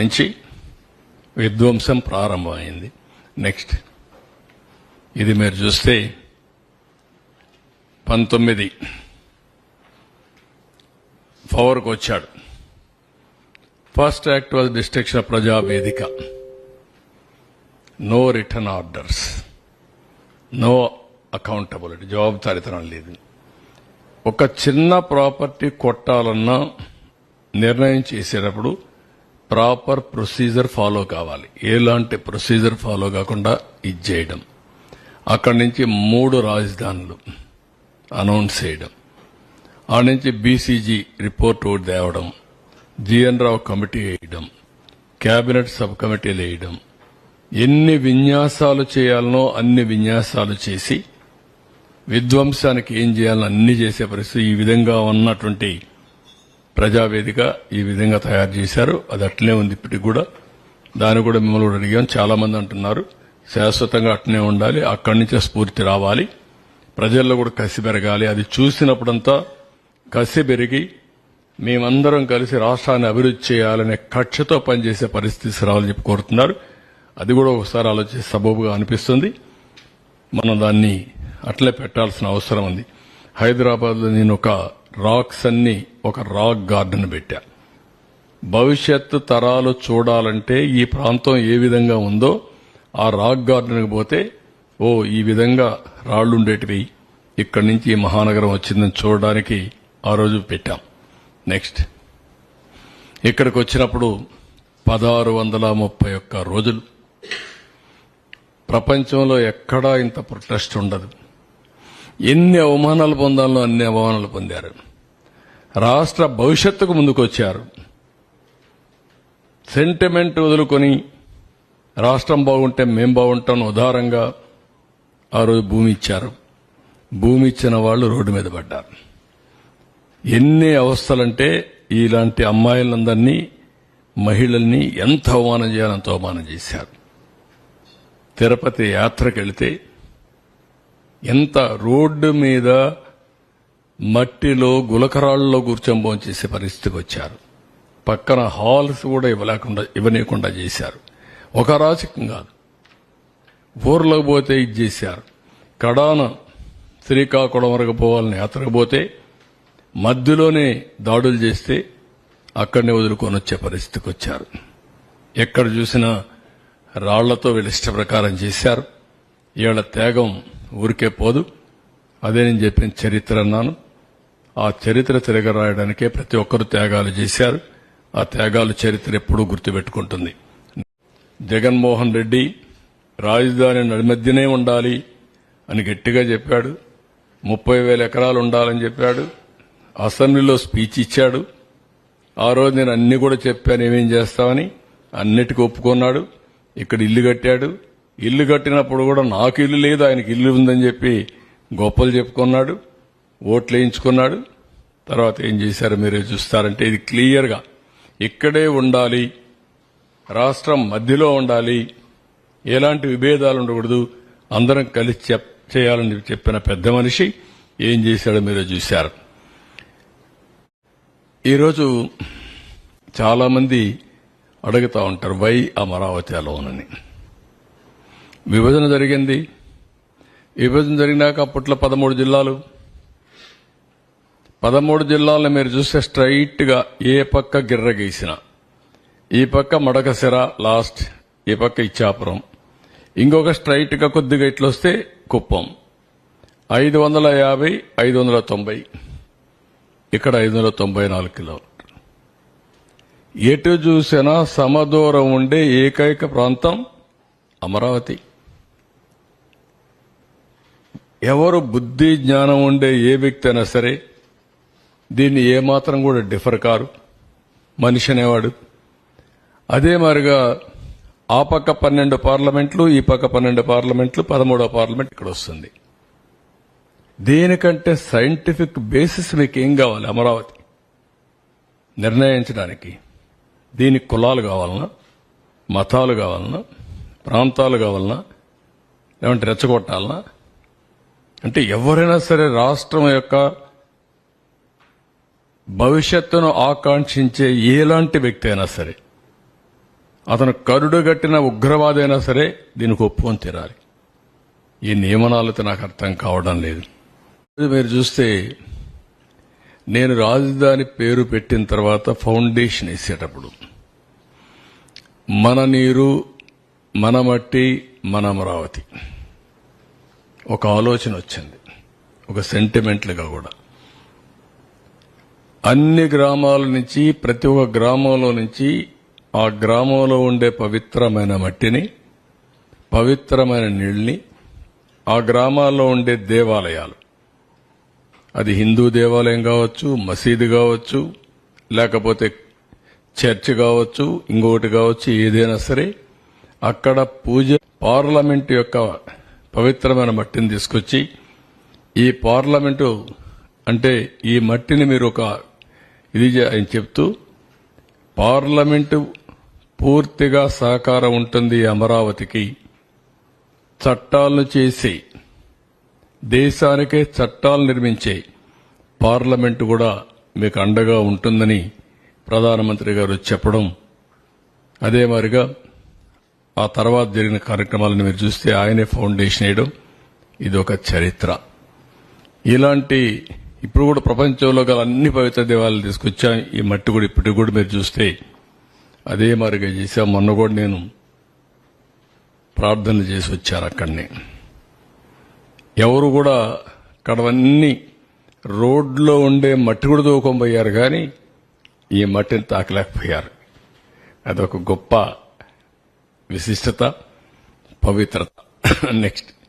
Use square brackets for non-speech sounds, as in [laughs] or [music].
నుంచి విధ్వంసం ప్రారంభమైంది. నెక్స్ట్ ఇది మీరు చూస్తే పంతొమ్మిది పవర్కి వచ్చాడు. First act was destruction Praja Vedika no return orders no accountability జవాబుదారితనం లేదు ఒక చిన్న ప్రాపర్టీ కొట్టాలన్నా నిర్ణయం చేసేటప్పుడు ప్రాపర్ ప్రొసీజర్ ఫాలో కావాలి. ఎలాంటి ప్రొసీజర్ ఫాలో కాకుండా ఇది చేయడం. అక్కడి నుంచి మూడు రాజధానులు అనౌన్స్ చేయడం. ఆ నుంచి బీసీజీ రిపోర్ట్ తేవడం. జిఎన్ రావు కమిటీ వేయడం. కేబినెట్ సబ్ కమిటీలు వేయడం. ఎన్ని విన్యాసాలు చేయాలనో అన్ని విన్యాసాలు చేసి విధ్వంసానికి ఏం చేయాలని అన్ని చేసే పరిస్థితి ఈ విధంగా ఉన్నటువంటి ప్రజావేదిక ఈ విధంగా తయారు చేశారు. అది అట్లనే ఉంది ఇప్పటికి కూడా. దాన్ని కూడా మిమ్మల్ని కూడా అడిగాం. చాలా మంది అంటున్నారు. శాశ్వతంగా అట్లనే ఉండాలి. అక్కడి నుంచే స్ఫూర్తి రావాలి. ప్రజల్లో కూడా కసి పెరగాలి. అది చూసినప్పుడంతా కసి పెరిగి మేమందరం కలిసి రాష్ట్రాన్ని అభివృద్ధి చేయాలనే కక్షతో పనిచేసే పరిస్థితి రావాలని చెప్పి కోరుతున్నారు. అది కూడా ఒకసారి ఆలోచించి సబబుగా అనిపిస్తుంది. మనం దాన్ని అట్లే పెట్టాల్సిన అవసరం ఉంది. హైదరాబాద్లో నేను ఒక రాక్స్ అన్ని ఒక రాక్ గార్డెన్ పెట్టా. భవిష్యత్తు తరాలు చూడాలంటే ఈ ప్రాంతం ఏ విధంగా ఉందో ఆ రాక్ గార్డెన్కి పోతే ఓ ఈ విధంగా రాళ్ళు ఉండేటివి ఇక్కడి నుంచి ఈ మహానగరం వచ్చిందని చూడడానికి ఆ రోజు పెట్టాం. నెక్స్ట్. ఇక్కడికి వచ్చినప్పుడు పదహారు వందల ముప్పై ఒక్క రోజులు. ప్రపంచంలో ఎక్కడా ఇంత ప్రొటెస్ట్ ఉండదు. ఎన్ని అవమానాలు పొందాలో అన్ని అవమానాలు పొందారు. రాష్ట్ర భవిష్యత్తుకు ముందుకొచ్చారు. సెంటిమెంట్ వదులుకొని రాష్ట్రం బాగుంటే మేం బాగుంటాం ఉదారంగా ఆ రోజు భూమి ఇచ్చారు. భూమి ఇచ్చిన వాళ్ళు రోడ్డు మీద పడ్డారు. ఎన్ని అవస్థలంటే ఇలాంటి అమ్మాయిలందరినీ మహిళల్ని ఎంత అవమానం చేయాలంత అవమానం చేశారు. తిరుపతి యాత్రకు వెళితే ఎంత రోడ్డు మీద మట్టిలో గులకరాళ్ళలో కూర్చొని చేసే పరిస్థితికి వచ్చారు. పక్కన హాల్స్ కూడా ఇవ్వలేకుండా ఇవ్వనీయకుండా చేశారు. ఒక రాజకం కాదు. ఊర్లోకి పోతే ఇది చేశారు. కడాన శ్రీకాకుళం వరకు పోవాలని యాత్రకు పోతే మధ్యలోనే దాడులు చేస్తే అక్కడనే వదులుకొని వచ్చే పరిస్థితికి వచ్చారు. ఎక్కడ చూసినా రాళ్ళతో వీళ్ళు ఇష్ట ప్రకారం చేశారు. వీళ్ళ త్యాగం ఊరికే పోదు. అదే నేను చెప్పిన చరిత్ర అన్నాను. ఆ చరిత్ర తిరగరాయడానికే ప్రతి ఒక్కరు త్యాగాలు చేశారు. ఆ త్యాగాలు చరిత్ర ఎప్పుడూ గుర్తుపెట్టుకుంటుంది. జగన్మోహన్ రెడ్డి రాజధాని నడిమధ్యనే ఉండాలి అని గట్టిగా చెప్పాడు. ముప్పై వేల ఎకరాలు ఉండాలని చెప్పాడు. అసెంబ్లీలో స్పీచ్ ఇచ్చాడు. ఆ రోజు నేను అన్ని కూడా చెప్పాను ఏమేం చేస్తామని. అన్నిటికీ ఒప్పుకున్నాడు. ఇక్కడ ఇల్లు కట్టాడు. ఇల్లు కట్టినప్పుడు కూడా నాకు ఇల్లు లేదు ఆయనకి ఇల్లు ఉందని చెప్పి గొప్పలు చెప్పుకున్నాడు ఓట్లు వేయించుకున్నాడు. తర్వాత ఏం చేశారు మీరే చూస్తారంటే ఇది క్లియర్గా ఇక్కడే ఉండాలి రాష్ట్రం మధ్యలో ఉండాలి ఎలాంటి విభేదాలు ఉండకూడదు అందరం కలిసి చెప్ చేయాలని చెప్పిన పెద్ద మనిషి ఏం చేశాడో మీరే చూశారు. ఈరోజు చాలామంది అడుగుతూ అడుగుతా ఉంటారు వై అమరావతి అలోనని విభజన జరిగింది. విభజన జరిగినాక అప్పట్లో పదమూడు జిల్లాలు. పదమూడు జిల్లాలను మీరు చూస్తే స్ట్రైట్గా ఏ పక్క గిర్ర గీసిన ఈ పక్క మడకసిర లాస్ట్ ఈ పక్క ఇచ్చాపురం. ఇంకొక స్ట్రైట్గా కొద్దిగా ఇట్లొస్తే కుప్పం. ఐదు వందల యాభై ఐదు వందల తొంభై. ఇక్కడ ఐదు వందల తొంభై నాలుగు కిలోమీటర్. ఎటు చూసినా సమదూరం ఉండే ఏకైక ప్రాంతం అమరావతి. ఎవరు బుద్ధి జ్ఞానం ఉండే ఏ వ్యక్తి అయినా సరే దీన్ని ఏమాత్రం కూడా డిఫర్ కారు. మనిషి అనేవాడు. అదే మరిగా ఆ పక్క పన్నెండు పార్లమెంట్లు ఈ పక్క పన్నెండు పార్లమెంట్లు పదమూడో పార్లమెంట్ ఇక్కడ వస్తుంది. దేనికంటే సైంటిఫిక్ బేసిస్ మీకు ఏం కావాలి? అమరావతి. నిర్ణయించడానికి దీనికి కులాలు కావాలన్నా మతాలు కావాలన్నా ప్రాంతాలు కావాలన్నా లేదంటే రెచ్చగొట్టాలన్నా అంటే ఎవరైనా సరే రాష్ట్రం యొక్క భవిష్యత్తును ఆకాంక్షించే ఎలాంటి వ్యక్తి అయినా సరే అతను కరుడుగట్టిన ఉగ్రవాదైనా అయినా సరే దీనికి ఒప్పుకొని తీరాలి. ఈ నియమనాలతో నాకు అర్థం కావడం లేదు. మీరు చూస్తే నేను రాజధాని పేరు పెట్టిన తర్వాత ఫౌండేషన్ వేసేటప్పుడు మన నీరు మన మట్టి మన అమరావతి. ఒక ఆలోచన వచ్చింది. ఒక సెంటిమెంట్లుగా కూడా. అన్ని గ్రామాల నుంచి ప్రతి ఒక్క గ్రామంలో నుంచి ఆ గ్రామంలో ఉండే పవిత్రమైన మట్టిని పవిత్రమైన నీళ్ళని ఆ గ్రామాల్లో ఉండే దేవాలయాలు. అది హిందూ దేవాలయం కావచ్చు మసీదు కావచ్చు లేకపోతే చర్చ్ కావచ్చు ఇంకొకటి కావచ్చు ఏదైనా సరే అక్కడ పూజ పార్లమెంట్ యొక్క పవిత్రమైన మట్టిని తీసుకొచ్చి ఈ పార్లమెంటు అంటే ఈ మట్టిని మీరు ఒక ఇది అని చెప్తూ పార్లమెంటు పూర్తిగా సహకారం ఉంటుంది అమరావతికి. చట్టాలను చేసి దేశానికే చట్టాలు నిర్మించే పార్లమెంటు కూడా మీకు అండగా ఉంటుందని ప్రధానమంత్రి గారు చెప్పడం అదే మాదిరిగా ఆ తర్వాత జరిగిన కార్యక్రమాలను మీరు చూస్తే ఆయనే ఫౌండేషన్ వేయడం ఇది ఒక చరిత్ర. ఇలాంటి ఇప్పుడు కూడా ప్రపంచంలో గల అన్ని పవిత్ర దేవాలయాలు తీసుకొచ్చాం. ఈ మట్టి కూడా ఇప్పటికి కూడా మీరు చూస్తే అదే మారిగా చేశాం. మొన్న కూడా నేను ప్రార్థనలు చేసి వచ్చారు అక్కడనే. ఎవరు కూడా అక్కడవన్నీ రోడ్లో ఉండే మట్టి కూడా దూకొనిపోయారు కానీ ఈ మట్టిని తాకలేకపోయారు. అదొక గొప్ప विशिष्टता पवित्रता। [laughs] नेक्स्ट